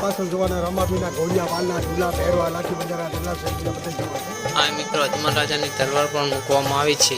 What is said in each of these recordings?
પાછળ જોવાના રમાબીના ઘોડિયા વાલના ઝૂલા પહેરવા લાઠી બંજારા ઢગલા છે બધા જોવા આ મિત્રો અજમલ રાજાની તલવાર પણ મૂકવામાં આવી છે.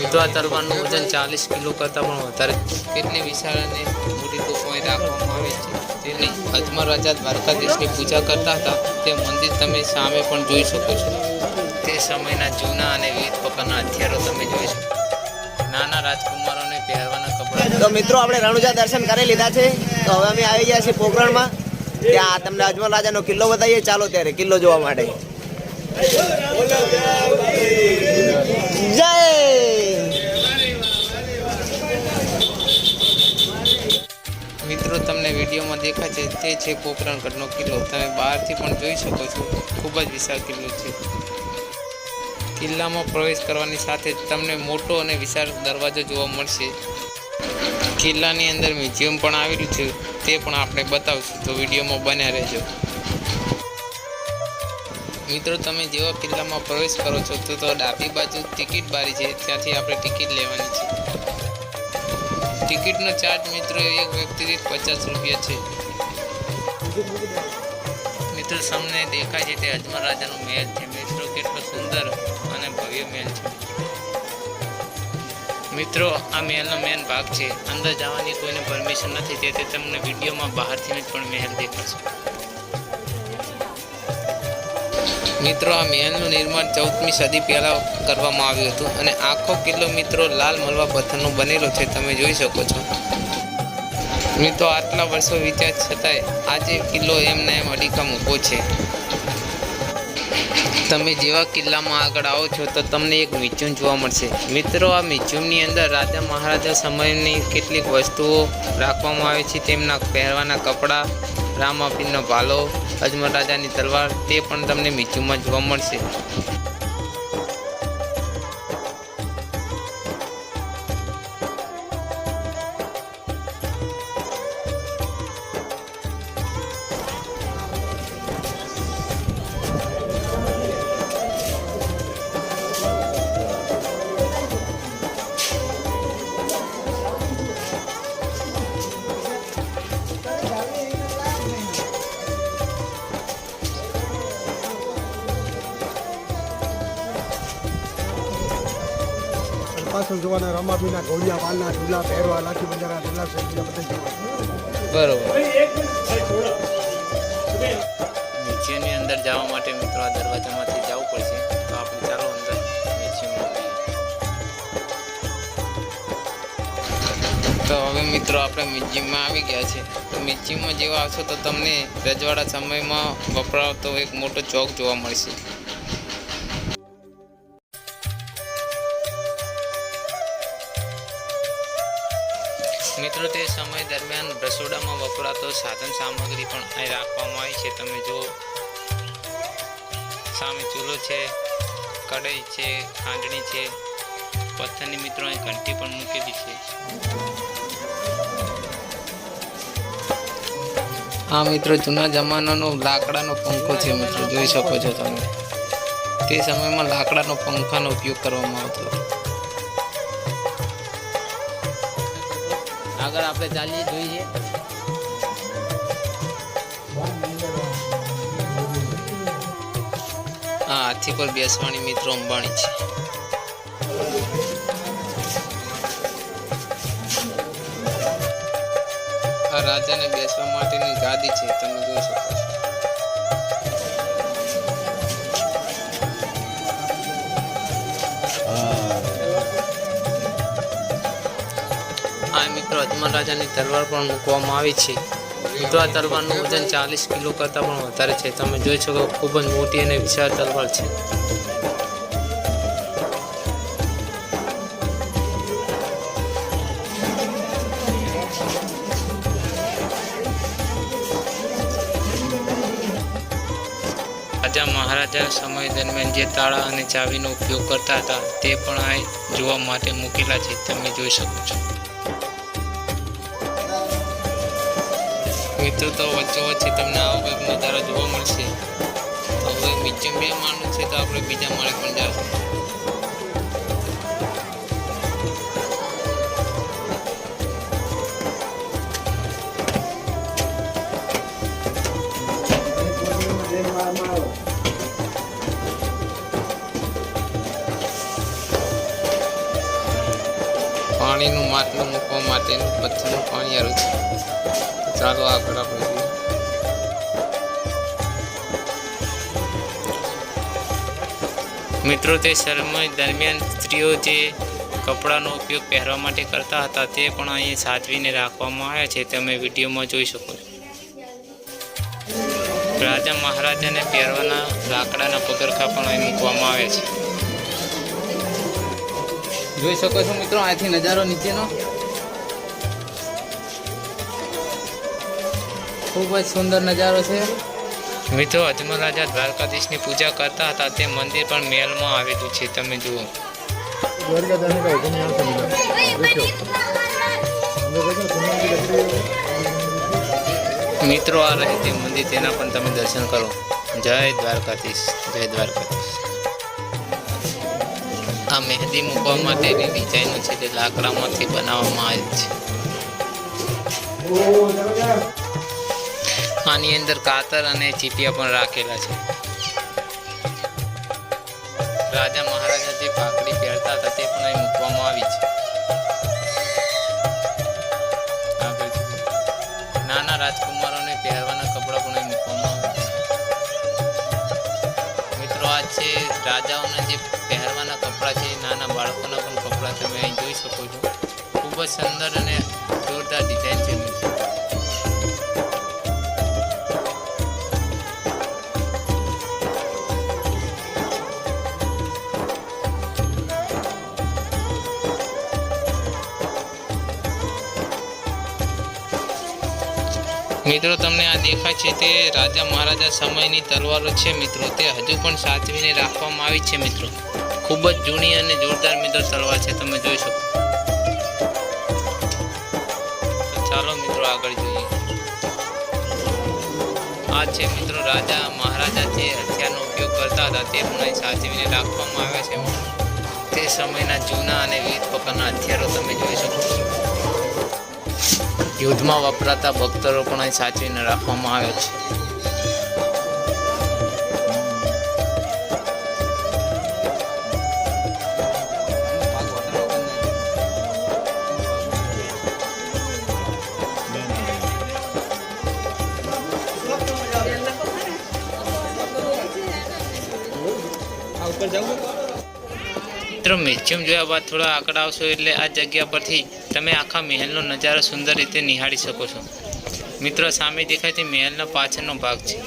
મિત્રો આ તલવારનું વજન ચાલીસ કિલો કરતાં પણ વધારે કેટલી વિશાળ અને મોટી ટોપમાં રાખવામાં આવી છે. તેની અજમલ રાજા દ્વારકાધીશની પૂજા કરતા હતા. તે મંદિર તમે સામે પણ જોઈ શકો છો. તે સમયના જૂના અને વિવિધ પ્રકારના હથિયારો તમે જોઈ શકો નાના રાજકુમારોને પહેરવાના કપડાં. તો મિત્રો આપણે રણુજા દર્શન કરી લીધા છે. તો હવે અમે આવી ગયા છીએ પોખરણમાં. ત્યાં તમને અજમલ રાજાનો કિલ્લો બતાવીએ? ચાલો ત્યારે કિલ્લો જોવા માટે. જય! મિત્રો, તમને વિડીયોમાં દેખાય છે તે છે પોખરણગઢનો કિલ્લો. તમે બહારથી પણ જોઈ શકો છો. ખૂબ જ વિશાળ કિલ્લો છે. કિલ્લામાં પ્રવેશ કરવાની સાથે જ તમને મોટો અને વિશાળ દરવાજો જોવા મળશે. કિલ્લાની અંદર મ્યુઝિયમ પણ આવેલું છે, તે પણ આપણે બતાવશું. તો વિડીયોમાં બન્યા રહેજો. મિત્રો, તમે જેવા કિલ્લામાં પ્રવેશ કરો છો, તો તો ડાબી બાજુ ટિકિટ બારી છે, ત્યાંથી આપણે ટિકિટ લેવાની છે. ટિકિટનો ચાર્જ, મિત્રો, એક વ્યક્તિ દીઠ પચાસ રૂપિયા છે. મિત્રો, સામને દેખાય છે તે અજમર રાજાનો મહેલ છે. મિત્રો, કેટલો સુંદર અને ભવ્ય મહેલ છે. મિત્રો, આ મહેલનો મેન ભાગ છે. અંદર જવાની કોઈને પરમિશન નથી, તેથી તમને વિડીયોમાં બહારથી પણ મહેલ દેખાશે. મિત્રો, આ મહેલનું નિર્માણ ચૌદમી સદી પહેલાં કરવામાં આવ્યું હતું અને આખો કિલ્લો મિત્રો લાલ મલવા પથ્થરનો બનેલો છે, તમે જોઈ શકો છો. મિત્રો, આટલા વર્ષો વિચાર છતાંય આજે કિલ્લો એમને એમ અડીખમ ઊભો છે. તમે જેવા કિલ્લામાં આગળ આવો છો તો તમને એક મ્યુઝિયમ જોવા મળશે. મિત્રો, આ મ્યુઝિયમની અંદર રાજા મહારાજા સમયની કેટલીક વસ્તુઓ રાખવામાં આવે છે. તેમના પહેરવાના કપડાં, રામાપીરનો ભાલો અજમલ રાજાની તલવાર, તે પણ તમને મ્યુઝિયમમાં જોવા મળશે. પાછળ જોવાના રમાબીના ઘોડિયા વાલના ઝૂલા પહેરવા લાઠી બંજારા ઢગલા છે બધા જોવા. બરોબર. નીચેની અંદર જવા માટે મિત્રો આ દરવાજામાંથી જવું પડશે. તો આપણે ચાલો અંદર મ્યુઝિયમમાં તો હવે મિત્રો આપણે મ્યુઝિયમમાં આવી ગયા છે. તો મ્યુઝિયમમાં જેવા આવશો તો તમને રજવાડા સમયમાં વપરાતો એક મોટો ચોક જોવા મળશે. તે સમય દરમિયાન રસોડામાં વપરાતો સાધન સામગ્રી પણ અહીં રાખવામાં આવી છે. તમે જો સામે ચૂલો છે, કઢાઈ છે, ખાંડણી છે. પથ્થરની મિત્રો અહીં ઘંટી પણ મૂકેલી છે. આ મિત્રો, જૂના જમાનાનો લાકડાનો પંખો છે મિત્રો. જોઈ શકો છો તમે. તે સમયમાં લાકડાનો પંખાનો ઉપયોગ કરવામાં આવતો હતો. આગળ આપણે ચાલીએ, જોઈએ. આ હાથી પર બેસવાની મિત્રો અંબાણી છે. આ રાજાને બેસવા માટેની ગાદી છે, તમે જોઈ શકો છો. મિત્રો અજમલ રાજાની તલવાર પણ મૂકવામાં આવી છે. મિત્રો આ તલવારનું વજન ચાલીસ કિલો કરતાં પણ વધારે છે. તમે જોઈ શકો ખૂબ જ મોટી અને વિશાળ તલવાર છે. રાજા મહારાજા સમય દરમિયાન જે તાળા અને ચાવીનો ઉપયોગ કરતા હતા, તે પણ આ જોવા માટે મૂકેલા છે. તમે જોઈ શકો છો. મિત્રો, તો વચ્ચો વચ્ચે તમને આવો કંઈક નજારો જોવા મળશે. તો હવે મ્યુઝિયમ બે માણું છે, તો આપણે બીજા માળે પણ જાશું. પાણીનું માટલું મૂકવા માટેનું પથ્થરનું પાણી આવ્યું છે. ચાલો આગળ આપણે મિત્રો, તે સમય દરમિયાન સ્ત્રીઓ જે કપડાનો ઉપયોગ પહેરવા માટે કરતા હતા, તે પણ અહીં સાચવીને રાખવામાં આવ્યા છે. તમે વિડીયોમાં જોઈ શકો છો. રાજા મહારાજાને પહેરવાના લાકડાના પગરખા પણ અહીં મૂકવામાં આવ્યા છે. જોઈ શકો છો મિત્રો, અહીંથી નજારો નીચેનો. ખૂબ જ સુંદર નજારો છે. મિત્રો અજમલ રાજા દ્વારકાધીશની પૂજા કરતા હતા તે મંદિર પણ મહેલમાં આવેલું છે તમે જુઓ. મિત્રો આ રહે તે મંદિર તેના પણ તમે દર્શન કરો. જય દ્વારકાધીશ જય દ્વારકાધીશ. આ મહેંદી મૂકવા માટેની ડિઝાઇનો છે તે લાકડામાંથી બનાવવામાં આવે છે. આની અંદર કાતર અને ચીપિયા પણ રાખેલા છે. રાજા મહારાજા જે ભાખરી પહેરતા હતા તે પણ અહીં મૂકવામાં આવી છે. નાના રાજકુમારોને પહેરવાના કપડાં પણ અહીં મૂકવામાં આવે છે. મિત્રો, આ છે રાજાઓના જે પહેરવાના કપડાં છે નાના બાળકોના પણ કપડાં તમે અહીં જોઈ શકો છો. ખૂબ જ સુંદર અને જોરદાર ડિઝાઇન છે મિત્રો. મિત્રો, તમને આ દેખાય છે તે રાજા મહારાજા સમયની તલવારો છે મિત્રો. તે હજુ પણ સાચવીને રાખવામાં આવી છે મિત્રો. ખૂબ જ જૂની અને જોરદાર મિત્રો તલવાર છે. તમે જોઈ શકો. ચાલો મિત્રો આગળ જોઈએ. આ છે મિત્રો રાજા મહારાજા જે હથિયારનો ઉપયોગ કરતા હતા, તે પણ સાચવીને રાખવામાં આવ્યા છે. તે સમયના જૂના અને વિવિધ પ્રકારના હથિયારો તમે જોઈ શકો છો. યુદ્ધમાં વપરાતા બખ્તરો પણ અહીં સાચવીને રાખવામાં આવે છે. મિત્રો મ્યુઝિયમ જોયા બાદ થોડા આગળ આવશો એટલે આ જગ્યા પરથી તમે આખા મહેલનો નજારો સુંદર રીતે નિહાળી શકો છો. મિત્રો, સામે દેખાય તે મહેલનો પાછળનો ભાગ છે.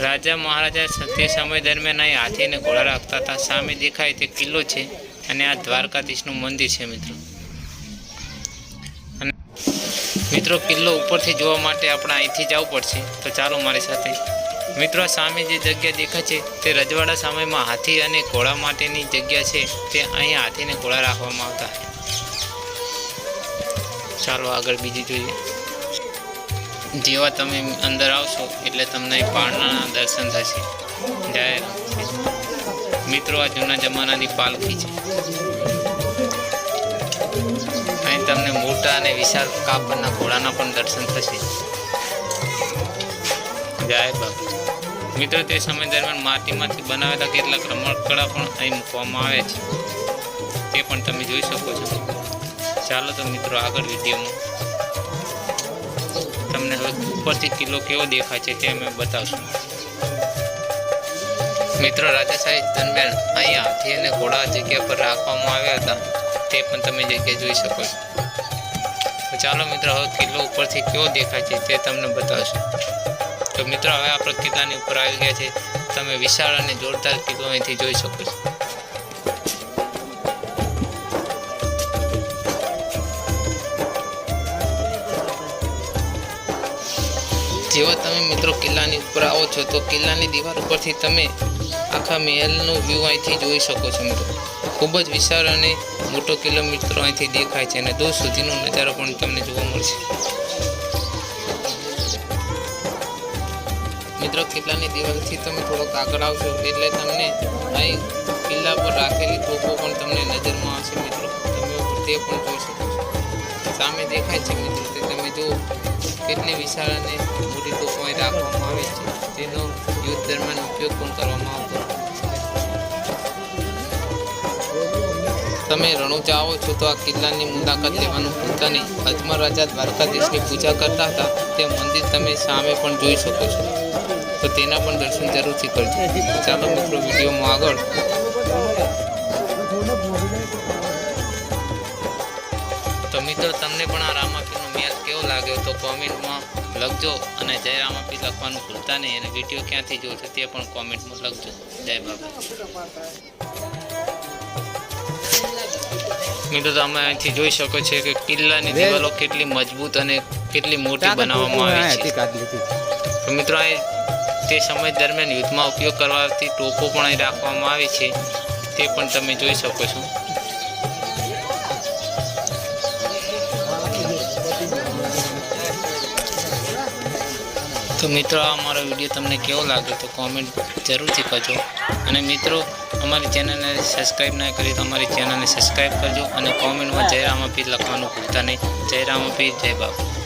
રાજા મહારાજા તે સમય દરમિયાન અહીં હાથી અને ઘોડા રાખતા હતા. સામે દેખાય તે કિલ્લો છે અને આ દ્વારકાધીશનું મંદિર છે, મિત્રો. અને મિત્રો, કિલ્લો ઉપરથી જોવા માટે આપણે અહીંથી જવું પડશે. તો ચાલો મારી સાથે. મિત્રો સામે જે જગ્યા દેખાય છે તે રજવાડા સમયમાં હાથી અને ઘોડા માટેની જગ્યા છે. તે અહીં હાથીને ઘોડા રાખવામાં આવતા. ચાલો આગળ બીજી જોઈએ. જેવા તમે અંદર આવશો એટલે તમને પાળના દર્શન થશે. જય મિત્રો, આ જૂના જમાનાની પાલખી છે. અહીં તમને મોટા અને વિશાળ કાપડના ઘોડાના પણ દર્શન થશે. જય બાપુ. મિત્રો, તે સમય દરમિયાન માટીમાંથી બનાવેલા કેટલાક રમકડા પણ અહીં મૂકવામાં આવે છે. તે પણ તમે જોઈ શકો છો. ચાલો તો મિત્રો આગળ વિડીયોમાં. તમને હવે ઉપરથી કિલ્લો કેવો દેખાય છે તે અમે બતાવશું. મિત્રો રાજાશાહી દરમિયાન અહીંયા હાથી અને ઘોડા જગ્યા પર રાખવામાં આવ્યા હતા. તે પણ તમે જગ્યા જોઈ શકો છો. તો ચાલો મિત્રો હવે કિલ્લો ઉપરથી કેવો દેખાય છે તે તમને બતાવશું. તો મિત્રો હવે આપણે કિલ્લાની ઉપર આવી ગયા છે. તમે વિશાળ અને જોરદાર કિલ્લો અહીંથી જોઈ શકો છો. જેવા તમે મિત્રો કિલ્લાની ઉપર આવો છો, તો કિલ્લાની દીવાલ ઉપરથી તમે આખા મહેલનો વ્યૂ અહીંથી જોઈ શકો છો મિત્રો. ખૂબ જ વિશાળ અને મોટો કિલ્લો મિત્રો અહીંથી દેખાય છે અને દૂર સુધીનો નજારો પણ તમને જોવા મળશે. મિત્રો, કિલ્લાની દિવાલથી તમે થોડોક આગળ આવશો એટલે તમને અહીં કિલ્લા પર રાખેલી તોપો પણ તમને નજરમાં આવશે મિત્રો. તમે તે પણ જોઈ શકો છો. સામે દેખાય છે મિત્રો તે તમે જુઓ. કેટલી વિશાળ અને મોટી તોપો રાખવામાં આવે છે. તેનો યુદ્ધ દરમિયાન ઉપયોગ પણ કરવામાં આવતો તમે રણુજા ચાહો છો તો આ કિલ્લાની મુલાકાત લેવાનું ભૂલતા નહીં. અજમર રાજા દ્વારકાધીશની પૂજા કરતા હતા. તે મંદિર તમે સામે પણ જોઈ શકો છો. તો તેના પણ દર્શન જરૂરથી કરજો. ચાલો મિત્રો, વિડીયોમાં આગળ. તો મિત્રો, તમને પણ આ મેચ કેવો લાગ્યો તો કોમેન્ટમાં લખજો અને જય રામાપીર લખવાનું ભૂલતા નહીં. અને વીડિયો ક્યાંથી જોવો છો તે પણ કોમેન્ટમાં લખજો. જય બાબા. મિત્રો તમે અહીંથી જોઈ શકો છો કે કિલ્લાની દિવાલો કેટલી મજબૂત અને કેટલી મોટી બનાવવામાં આવી છે. તો મિત્રો અહીં તે સમય દરમિયાન યુદ્ધમાં ઉપયોગ કરવાથી ટોપો પણ અહીં રાખવામાં આવી છે. તે પણ તમે જોઈ શકો છો. તો મિત્રો, આ અમારો વીડિયો તમને કેવો લાગ્યો તો કોમેન્ટ જરૂરથી કરજો. અને મિત્રો, અમારી ચેનલને સબસ્ક્રાઈબ ના કરી તો અમારી ચેનલને સબસ્ક્રાઈબ કરજો અને કોમેન્ટમાં જય રામાપીર લખવાનું ભૂલતા નહીં. જય રામાપીર જય બાપુ.